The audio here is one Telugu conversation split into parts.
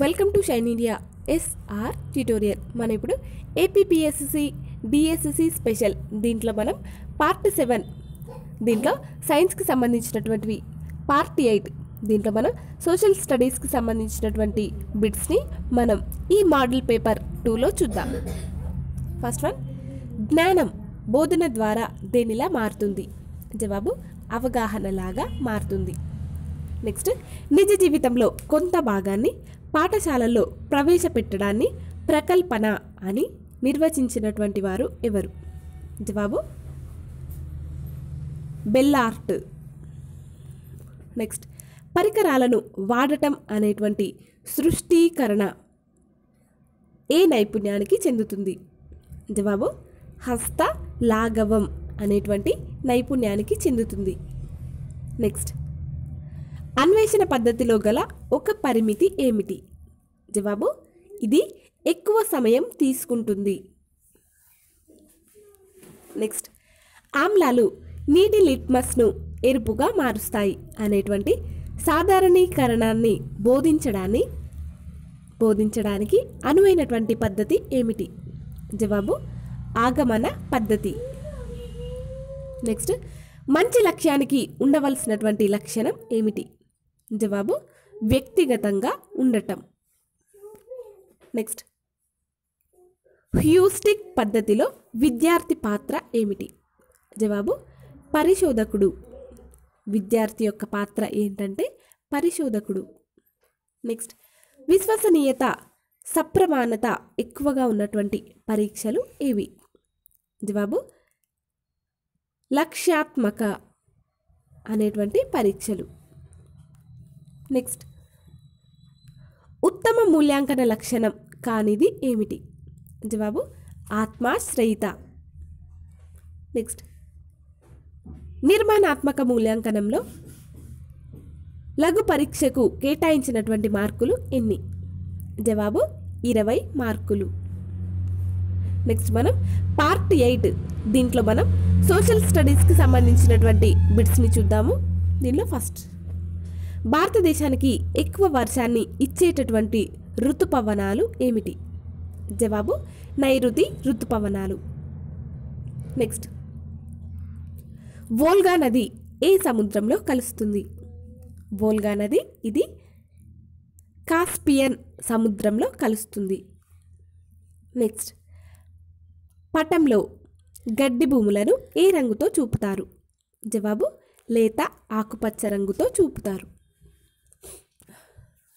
Welcome to shine India SR tutorial. మనం ఇప్పుడు ఏపీపీఎస్సి డిఎస్సి స్పెషల్. దీంట్లో మనం పార్ట్ సెవెన్. దీంట్లో సైన్స్కి సంబంధించినటువంటివి. Part eight. దీంట్లో మనం సోషల్ స్టడీస్కి సంబంధించినటువంటి బిట్స్ని మనం ఈ మోడల్ పేపర్ టూలో చూద్దాం. ఫస్ట్ వన్ జ్ఞానం బోధన ద్వారా దేనిలా మారుతుంది? జవాబు అవగాహనలాగా మారుతుంది. నెక్స్ట్ నిజ జీవితంలో కొంత భాగాన్ని పాఠశాలల్లో ప్రవేశపెట్టడాన్ని ప్రకల్పన అని నిర్వచించినటువంటి వారు ఎవరు? జవాబు? బెల్లార్ట్. నెక్స్ట్ పరికరాలను వాడటం అనేటువంటి సృష్టీకరణ ఏ నైపుణ్యానికి చెందుతుంది? జవాబు హస్త లాఘవం అనేటువంటి నైపుణ్యానికి చెందుతుంది. నెక్స్ట్ అన్వేషణ పద్ధతిలో గల ఒక పరిమితి ఏమిటి? జవాబు ఇది ఎక్కువ సమయం తీసుకుంటుంది. నెక్స్ట్ ఆమ్లాలు నీటి లిట్మస్ను ఎరుపుగా మారుస్తాయి అనేటువంటి సాధారణీకరణాన్ని బోధించడాన్ని బోధించడానికి అనువైనటువంటి పద్ధతి ఏమిటి? జవాబు ఆగమన పద్ధతి. నెక్స్ట్ మంచి లక్ష్యానికి ఉండవలసినటువంటి లక్షణం ఏమిటి? జవాబు వ్యక్తిగతంగా ఉండటం. నెక్స్ట్. హ్యూస్టిక్ పద్ధతిలో విద్యార్థి పాత్ర ఏమిటి? జవాబు పరిశోధకుడు. విద్యార్థి యొక్క పాత్ర ఏంటంటే పరిశోధకుడు. నెక్స్ట్. విశ్వసనీయత సప్రమాణత ఎక్కువగా ఉన్నటువంటి పరీక్షలు ఏవి? జవాబు లక్ష్యాత్మక అనేటువంటి పరీక్షలు. నెక్స్ట్ ఉత్తమ మూల్యాంకన లక్షణం కానిది ఏమిటి? జవాబు ఆత్మాశ్రయిత. నెక్స్ట్ నిర్మాణాత్మక మూల్యాంకనంలో లఘు పరీక్షకు కేటాయించినటువంటి మార్కులు ఎన్ని? జవాబు ఇరవై మార్కులు. నెక్స్ట్ మనం పార్ట్ ఎయిట్. దీంట్లో మనం సోషల్ స్టడీస్కి సంబంధించినటువంటి బిట్స్ని చూద్దాము. దీనిలో ఫస్ట్ భారతదేశానికి ఎక్కువ వర్షాన్ని ఇచ్చేటటువంటి ఋతుపవనాలు ఏమిటి? జవాబు నైరుతి ఋతుపవనాలు. నెక్స్ట్. వోల్గా నది ఏ సముద్రంలో కలుస్తుంది? వోల్గా నది ఇది కాస్పియన్ సముద్రంలో కలుస్తుంది. నెక్స్ట్. పటంలో గడ్డి భూములను ఏ రంగుతో చూపుతారు? జవాబు లేత ఆకుపచ్చ రంగుతో చూపుతారు.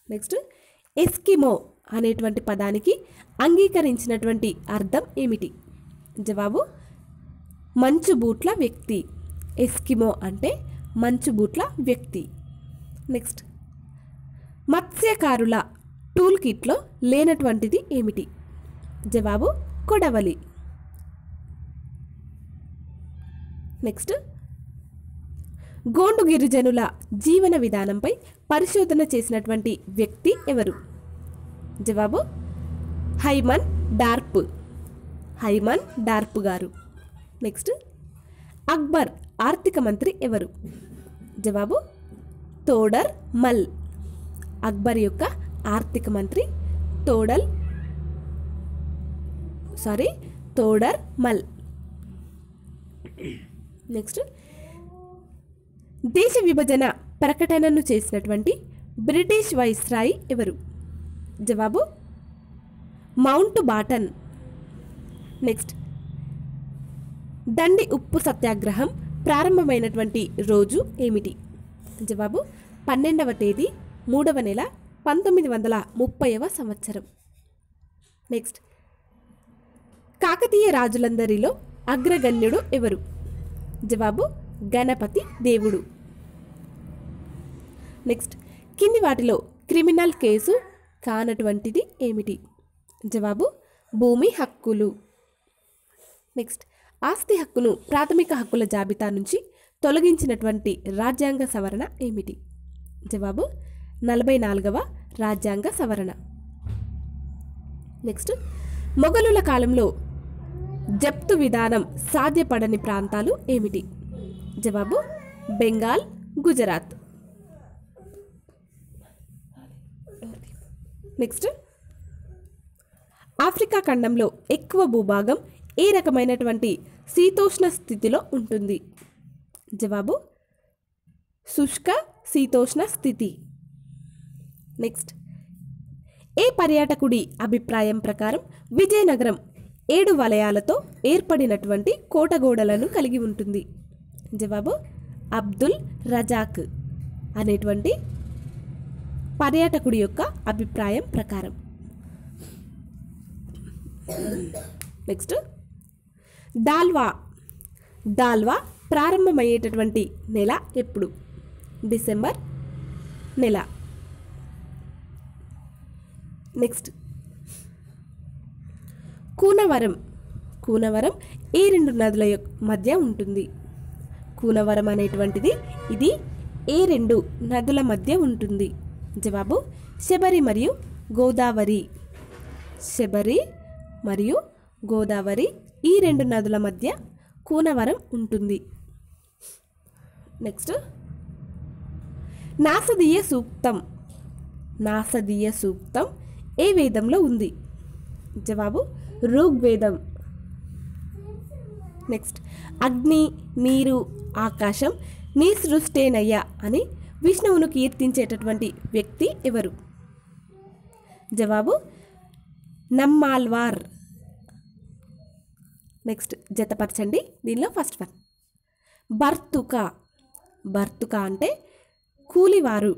నెక్స్ట్ ఎస్కిమో అనేటువంటి పదానికి అంగీకరించినటువంటి అర్థం ఏమిటి? జవాబు మంచు బూట్ల వ్యక్తి. ఎస్కిమో అంటే మంచు బూట్ల వ్యక్తి. నెక్స్ట్ మత్స్యకారుల టూల్ కిట్లో లేనటువంటిది ఏమిటి? జవాబు కొడవలి. నెక్స్ట్ గోండు గిరిజనుల జీవన విధానంపై పరిశోధన చేసినటువంటి వ్యక్తి ఎవరు? జవాబు హైమన్ డార్ప్. హైమన్ డార్ప్ గారు. నెక్స్ట్ అక్బర్ ఆర్థిక మంత్రి ఎవరు? జవాబు తోడర్ మల్. అక్బర్ యొక్క ఆర్థిక మంత్రి తోడల్ సారీ తోడర్ మల్. నెక్స్ట్ దేశ విభజన ప్రకటనను చేసినటువంటి బ్రిటిష్ వైస్రాయి ఎవరు? జవాబు మౌంట్ బాటన్. నెక్స్ట్. దండి ఉప్పు సత్యాగ్రహం ప్రారంభమైనటువంటి రోజు ఏమిటి? జవాబు పన్నెండవ తేదీ మూడవ నెల పంతొమ్మిది వందల ముప్పైవ సంవత్సరం. నెక్స్ట్. కాకతీయ రాజులందరిలో అగ్రగణ్యుడు ఎవరు? జవాబు గణపతి దేవుడు. నెక్స్ట్ కింది వాటిలో క్రిమినల్ కేసు కానటువంటిది ఏమిటి? జవాబు భూమి హక్కులు. నెక్స్ట్ ఆస్తి హక్కును ప్రాథమిక హక్కుల జాబితా నుంచి తొలగించినటువంటి రాజ్యాంగ సవరణ ఏమిటి? జవాబు నలభై నాలుగవ రాజ్యాంగ సవరణ. నెక్స్ట్ మొఘలుల కాలంలో జప్తు విధానం సాధ్యపడని ప్రాంతాలు ఏమిటి? జవాబు బెంగాల్ గుజరాత్. నెక్స్ట్. ఆఫ్రికా ఖండంలో ఎక్కువ భూభాగం ఏ రకమైనటువంటి శీతోష్ణ స్థితిలో ఉంటుంది? జవాబు శుష్క శీతోష్ణ స్థితి. నెక్స్ట్. ఏ పర్యాటకుడి అభిప్రాయం ప్రకారం విజయనగరం ఏడు వలయాలతో ఏర్పడినటువంటి కోటగోడలను కలిగి ఉంటుంది? జవాబు అబ్దుల్ రజాక్ అనేటువంటి పర్యాటకుడి యొక్క అభిప్రాయం ప్రకారం. నెక్స్ట్ దాల్వా దాల్వా ప్రారంభమయ్యేటటువంటి నెల ఎప్పుడు? డిసెంబర్ నెల. నెక్స్ట్ కూనవరం. కూనవరం ఏ రెండు నదుల యొక్క మధ్య ఉంటుంది? కూనవరం అనేటువంటిది. ఇది ఏ రెండు నదుల మధ్య ఉంటుంది. జవాబు శబరి మరియు గోదావరి. శబరి మరియు గోదావరి ఈ రెండు నదుల మధ్య కూనవరం ఉంటుంది. నెక్స్ట్ నాసదీయ సూక్తం. నాసదీయ సూక్తం ఏ వేదంలో ఉంది? జవాబు ఋగ్వేదం. నెక్స్ట్ అగ్ని నీరు ఆకాశం నీ సృష్టేనయ్యా అని విష్ణువును కీర్తించేటటువంటి వ్యక్తి ఎవరు? జవాబు నమ్మాల్వార్. నెక్స్ట్ జతపరచండి. దీనిలో ఫస్ట్ వన్ భర్తుక భర్తుక అంటే కూలివారు.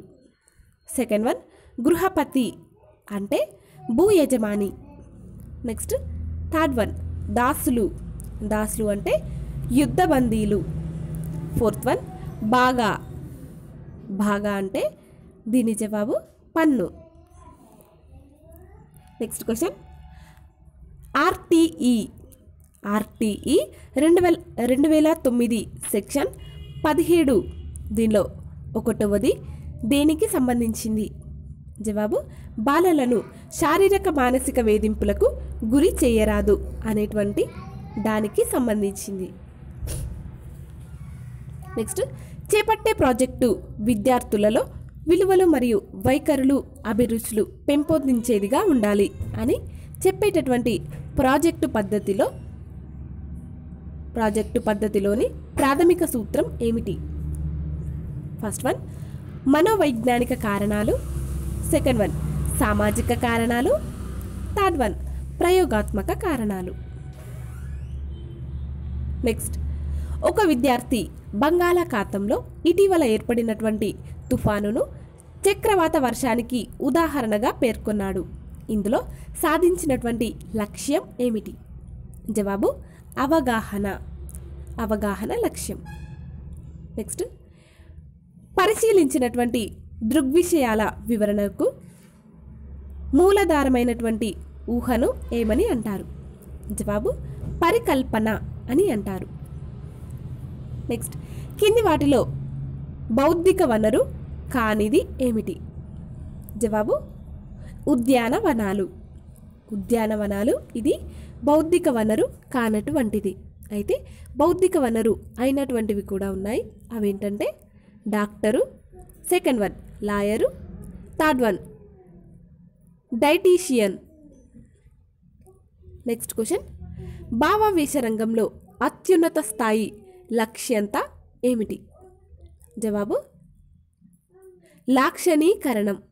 సెకండ్ వన్ గృహపతి అంటే భూ యజమాని నెక్స్ట్ థర్డ్ వన్ దాసులు. దాసులు అంటే యుద్ధ బందీలు ఫోర్త్ వన్ బాగా. బాగా అంటే దీని జవాబు పన్ను. Next question. ఆర్టీఈ. ఆర్టీఈ రెండు వేల రెండు వేల తొమ్మిది సెక్షన్ పదిహేడు. దీనిలో ఒకటవది దేనికి సంబంధించింది? జవాబు బాలలను శారీరక మానసిక వేధింపులకు గురి చేయరాదు అనేటువంటి దానికి సంబంధించింది. నెక్స్ట్ చేపట్టే ప్రాజెక్టు విద్యార్థులలో విలువలు మరియు వైఖరులు అభిరుచులు పెంపొందించేదిగా ఉండాలి అని చెప్పేటటువంటి ప్రాజెక్టు పద్ధతిలో ప్రాజెక్టు పద్ధతిలోని ప్రాథమిక సూత్రం ఏమిటి? ఫస్ట్ వన్ మనోవైజ్ఞానిక కారణాలు. సెకండ్ వన్ సామాజిక కారణాలు. థర్డ్ వన్ ప్రయోగాత్మక కారణాలు. నెక్స్ట్ ఒక విద్యార్థి బంగాళాఖాతంలో ఇటీవల ఏర్పడినటువంటి తుఫానును చక్రవాత వర్షానికి ఉదాహరణగా పేర్కొన్నాడు. ఇందులో సాధించినటువంటి లక్ష్యం ఏమిటి? జవాబు అవగాహన. అవగాహన లక్ష్యం. నెక్స్ట్ పరిశీలించినటువంటి దృగ్విషయాల వివరణకు మూలధారమైనటువంటి ఊహను ఏమని అంటారు? జవాబు పరికల్పన. అని అంటారు. నెక్స్ట్ కింది వాటిలో బౌద్ధిక వనరు కానిది ఏమిటి? జవాబు ఉద్యానవనాలు ఉద్యానవనాలు ఇది బౌద్ధిక వనరు కానటువంటిది అయితే బౌద్ధిక వనరు అయినటువంటివి కూడా ఉన్నాయి. అవేంటంటే doctor second one lawyer third one dietician. Next question భావావేశ రంగంలో అత్యున్నత స్థాయి లక్ష్యంత ఏమిటి? జవాబు లాక్షణీకరణం.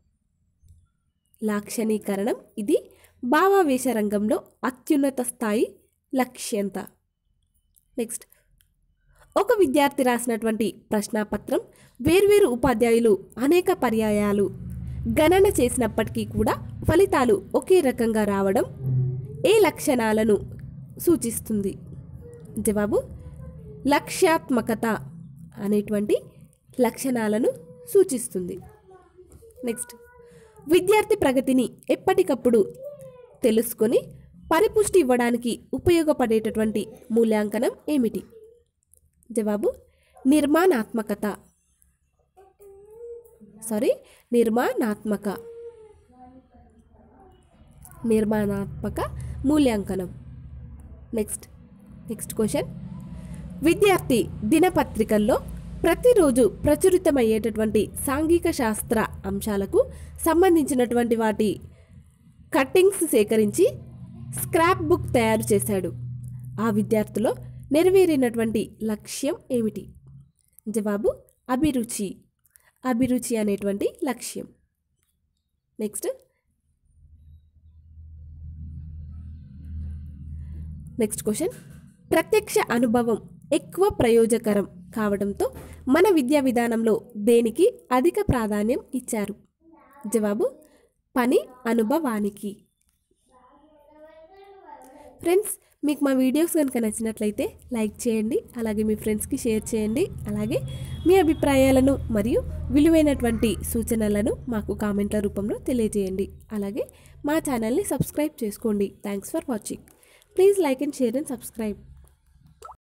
లాక్షణీకరణం ఇది భావావేశ రంగంలో అత్యున్నత స్థాయి లక్ష్యంత. నెక్స్ట్ ఒక విద్యార్థి రాసినటువంటి ప్రశ్నాపత్రం వేర్వేరు ఉపాధ్యాయులు అనేక పర్యాయాలు గణన చేసినప్పటికీ కూడా ఫలితాలు ఒకే రకంగా రావడం ఏ లక్షణాలను సూచిస్తుంది. జవాబు లక్ష్యాత్మకత అనేటువంటి లక్షణాలను సూచిస్తుంది. నెక్స్ట్ విద్యార్థి ప్రగతిని ఎప్పటికప్పుడు తెలుసుకొని పరిపుష్టి ఇవ్వడానికి ఉపయోగపడేటటువంటి మూల్యాంకనం ఏమిటి? జవాబు నిర్మాణాత్మకత. సారీ నిర్మాణాత్మక. నిర్మాణాత్మక మూల్యాంకనం. నెక్స్ట్ నెక్స్ట్ క్వశ్చన్ విద్యార్థి దినపత్రికల్లో ప్రతిరోజు ప్రచురితమయ్యేటటువంటి సాంఘిక శాస్త్ర అంశాలకు సంబంధించినటువంటి వాటి కట్టింగ్స్ సేకరించి స్క్రాప్ బుక్ తయారు చేశాడు. ఆ విద్యార్థిలో నెరవేరినటువంటి లక్ష్యం ఏమిటి? జవాబు అభిరుచి. అభిరుచి అనేటువంటి లక్ష్యం. నెక్స్ట్ నెక్స్ట్ క్వశ్చన్ ప్రత్యక్ష అనుభవం ఎక్కువ ప్రయోజకరం కావడంతో మన విద్యా విధానంలో దేనికి అధిక ప్రాధాన్యం ఇచ్చారు? జవాబు పని అనుభవానికి. ఫ్రెండ్స్ మీకు మా వీడియోస్ కనుక నచ్చినట్లయితే లైక్ చేయండి అలాగే మీ ఫ్రెండ్స్కి షేర్ చేయండి అలాగే మీ అభిప్రాయాలను మరియు విలువైనటువంటి సూచనలను మాకు కామెంట్ల రూపంలో తెలియజేయండి. అలాగే మా ఛానల్ని సబ్స్క్రైబ్ చేసుకోండి. Thanks for watching please like and share and subscribe